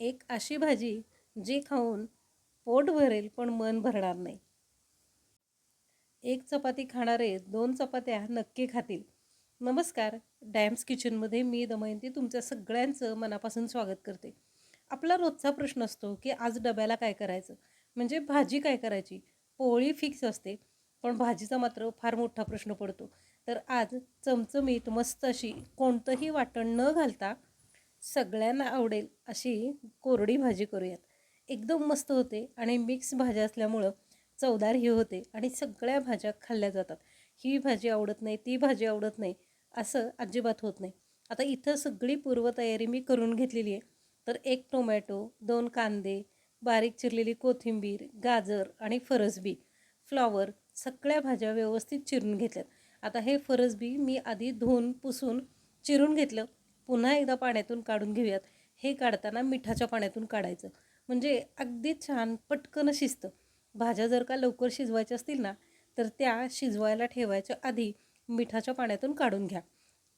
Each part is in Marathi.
एक अशी भाजी जी खाऊन पोट भरेल पण मन भरणार नाही. एक चपाती खाणारे दोन चपात्या नक्की खातील. नमस्कार डॅम्स किचनमध्ये मी दमयंती तुमच्या सगळ्यांचं मनापासून स्वागत करते. आपला रोजचा प्रश्न असतो की आज डब्याला काय करायचं? म्हणजे भाजी काय करायची? पोळी फिक्स असते पण भाजीचा मात्र फार मोठा प्रश्न पडतो. तर आज चमचमीत मस्त अशी कोणतंही वाटण न घालता सगळ्यांना आवडेल अशी कोरडी भाजी करूयात. एकदम मस्त होते आणि मिक्स भाज्या असल्यामुळं चवदार ही होते आणि सगळ्या भाज्या खाल्ल्या जातात. ही भाजी आवडत नाही ती भाजी आवडत नाही असं अजिबात होत नाही. आता इथं सगळी पूर्वतयारी मी करून घेतलेली आहे. तर एक टोमॅटो दोन कांदे बारीक चिरलेली कोथिंबीर गाजर आणि फरसबी फ्लॉवर सगळ्या भाज्या व्यवस्थित चिरून घेतल्यात. आता हे फरसबी मी आधी धुवून पुसून चिरून घेतलं. पुन्हा एकदा पाण्यातून काढून घेऊयात. हे काढताना मिठाच्या पाण्यातून काढायचं. म्हणजे अगदी छान पटकन शिजतं. भाज्या जर का लवकर शिजवायच्या असतील ना तर त्या शिजवायला ठेवायच्या आधी मिठाच्या पाण्यातून काढून घ्या.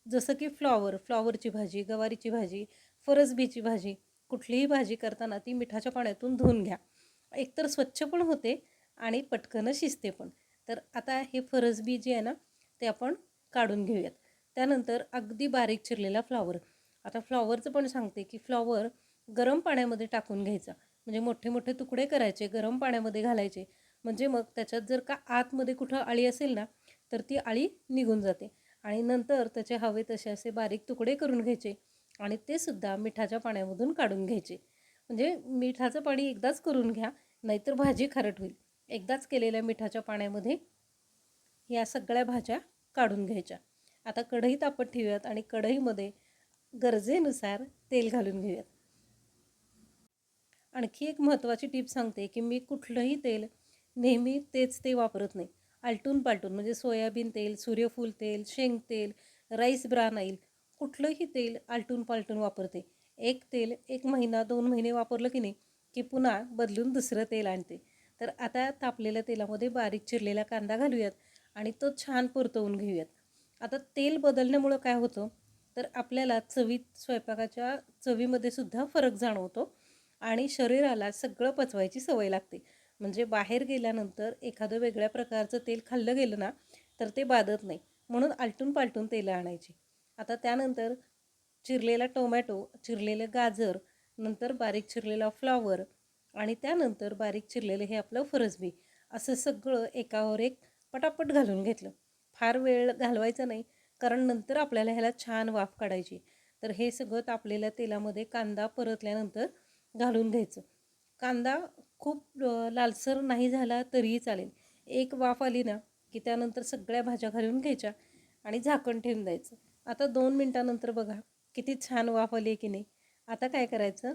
जसं की फ्लॉवर फ्लॉवरची भाजी गवारीची भाजी फरसबीची भाजी कुठलीही भाजी करताना ती मिठाच्या पाण्यातून धुवून घ्या. एकतर स्वच्छ पण होते आणि पटकन शिजते पण. तर आता हे फरसबी जे आहे ना ते आपण काढून घेऊयात. त्यानंतर अगदी बारीक चिरलेला फ्लॉवर. आता फ्लॉवरचं पण सांगते की फ्लॉवर गरम पाण्यामध्ये टाकून घ्यायचा. म्हणजे मोठे मोठे तुकडे करायचे गरम पाण्यामध्ये घालायचे. म्हणजे मग त्याच्यात जर का आतमध्ये कुठं आळी असेल ना तर ती आळी निघून जाते. आणि नंतर त्याचे हवे तसे असे बारीक तुकडे करून घ्यायचे आणि ते सुद्धा मिठाच्या पाण्यामधून काढून घ्यायचे. म्हणजे मिठाचं पाणी एकदाच करून घ्या नाहीतर भाजी खारट होईल. एकदाच केलेल्या मिठाच्या पाण्यामध्ये या सगळ्या भाज्या काढून घ्यायच्या. आता कढई तापत ठेवूयात आणि कढईमध्ये गरजेनुसार तेल घालून घेऊयात. आणखी एक महत्त्वाची टीप सांगते की मी कुठलंही तेल नेहमी तेच ते वापरत नाही. आलटून पालटून म्हणजे सोयाबीन तेल सूर्यफूल तेल शेंग तेल राईस ब्रान ऑइल कुठलंही तेल आलटून पालटून वापरते. एक तेल एक महिना दोन महिने वापरलं की नाही की पुन्हा बदलून दुसरं तेल आणते. तर आता तापलेल्या तेलामध्ये बारीक चिरलेला कांदा घालूयात आणि तो छान परतवून घेऊयात. आता तेल बदलण्यामुळं काय होतं? तर आपल्याला चवीत स्वयंपाकाच्या चवीमध्ये सुद्धा फरक जाणवतो आणि शरीराला सगळं पचवायची सवय लागते. म्हणजे बाहेर गेल्यानंतर एखादं वेगळ्या प्रकारचं तेल खाल्लं गेलं ना तर ते बाधत नाही. म्हणून आलटून पालटून तेलं आणायची. आता त्यानंतर चिरलेला टोमॅटो चिरलेलं गाजर नंतर बारीक चिरलेला फ्लॉवर आणि त्यानंतर बारीक चिरलेलं हे आपलं फरसबी असं सगळं एकावर एक पटापट घालून घेतलं. फार वेळ घालवायचा नाही कारण नंतर आपल्याला ह्याला छान वाफ काढायची. तर हे सगळं तापलेल्या तेलामध्ये कांदा परतल्यानंतर घालून घ्यायचं. कांदा खूप लालसर नाही झाला तरीही चालेल. एक वाफ आली ना की त्यानंतर सगळ्या भाज्या घालून घ्यायच्या आणि झाकण ठेवून द्यायचं. आता दोन मिनटानंतर बघा किती छान वाफ आली आहे की नाही. आता काय करायचं?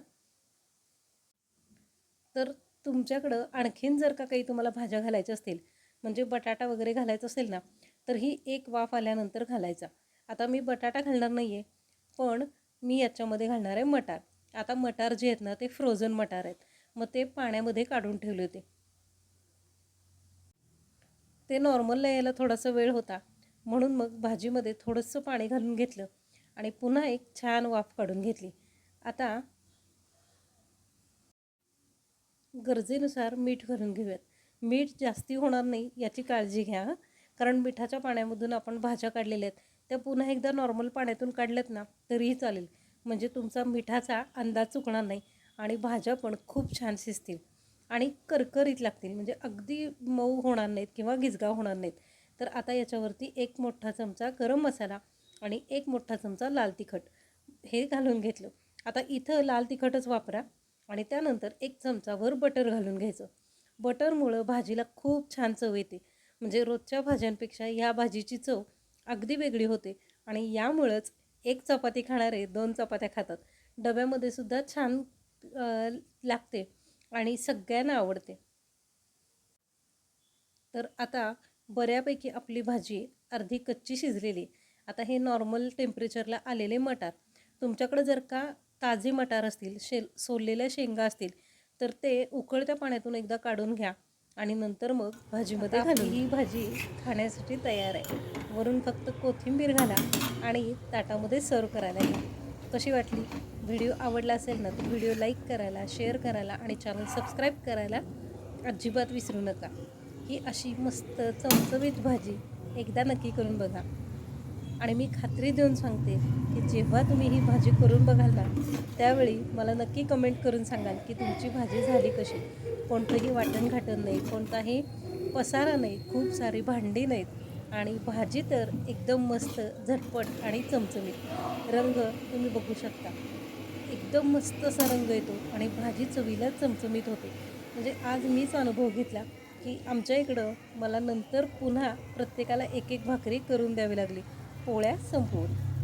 तर तुमच्याकडं आणखीन जर का काही तुम्हाला भाज्या घालायच्या असतील म्हणजे बटाटा वगैरे घालायचा असेल ना तर ही एक वाफ आल्यानंतर घालायचा. आता मी बटाटा घालणार नाही आहे पण मी याच्यामध्ये घालणार आहे मटार. आता मटार जे आहेत ना ते फ्रोझन मटार आहेत. मग ते पाण्यामध्ये काढून ठेवले होते. ते नॉर्मलला यायला थोडासा वेळ होता. म्हणून मग भाजीमध्ये थोडंसं पाणी घालून घेतलं आणि पुन्हा एक छान वाफ काढून घेतली. आता गरजेनुसार मीठ घालून घेऊयात. मीठ जास्ती होणार नाही याची काळजी घ्या कारण मिठाच्या पाण्यामधून आपण भाज्या काढलेल्या आहेत. त्या पुन्हा एकदा नॉर्मल पाण्यातून काढल्यात ना तरीही चालेल. म्हणजे तुमचा मिठाचा अंदाज चुकणार नाही आणि भाज्या पण खूप छान शिजतील. आणि करकरीत लागतील. म्हणजे अगदी मऊ होणार नाहीत किंवा गिजगाव होणार नाहीत. तर आता याच्यावरती एक मोठा चमचा गरम मसाला आणि एक मोठा चमचा लाल तिखट हे घालून घेतलं. आता इथं लाल तिखटच वापरा आणि त्यानंतर एक चमचावर बटर घालून घ्यायचं. बटरमुळं भाजीला खूप छान चव येते. म्हणजे रोजच्या भाज्यांपेक्षा ह्या भाजीची चव अगदी वेगळी होते. आणि यामुळंच एक चपाती खाणारे दोन चपात्या खातात. डब्यामध्ये सुद्धा छान लागते आणि सगळ्यांना आवडते. तर आता बऱ्यापैकी आपली भाजी अर्धी कच्ची शिजलेली. आता हे नॉर्मल टेम्परेचरला आलेले मटार. तुमच्याकडे जर का ताजे मटार असतील शे सोललेल्या शेंगा असतील तर ते उकळत्या पाण्यातून एकदा काढून घ्या. आणि नंतर मग भाजीमध्ये घालून ही भाजी खाण्यासाठी तयार आहे. वरून फक्त कोथिंबीर घाला आणि ताटामध्ये सर्व करायला कशी वाटली? व्हिडिओ आवडला असेल ना तर व्हिडिओ लाईक करायला शेअर करायला आणि चॅनल सबस्क्राईब करायला अजिबात विसरू नका. ही अशी मस्त चमचमीत भाजी एकदा नक्की करून बघा. आणि मी खात्री देऊन सांगते की जेव्हा तुम्ही ही भाजी करून बघाल ना त्यावेळी मला नक्की कमेंट करून सांगाल की तुमची भाजी झाली कशी. कोणतंही वाटण घाटण नाही कोणताही पसारा नाही खूप सारी भांडी नाहीत आणि भाजी तर एकदम मस्त झटपट आणि चमचमीत. रंग तुम्ही बघू शकता. एकदम मस्त असा रंग येतो आणि भाजी चवीला चमचमीत होते. म्हणजे आज मीच अनुभव घेतला की आमच्या इकडं मला नंतर पुन्हा प्रत्येकाला एक एक भाकरी करून द्यावी लागली. पोळ्या संपवून.